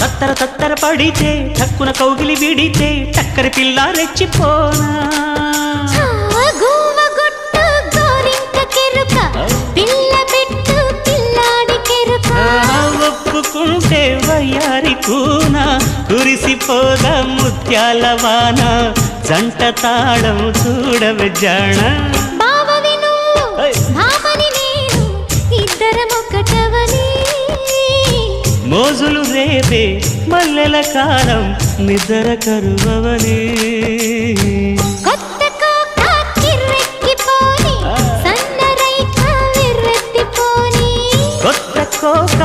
తత్తర తత్తర పడితే టక్కున కౌగిలి విడితే టక్కరి పిల్ల రెచ్చిపోనా? ఒప్పుకుంటే వయ్యారి కూన? కురిసిపోదా ముత్యాల వాన? జంట తాళం చూడవే జాణ మోజులు రేపే మల్లెల కాలం నిద్ర కరువవని కొత్త కోక కిర్రెక్కిపోని. సన్నరైక విర్రెత్తిపోని కొత్త కోక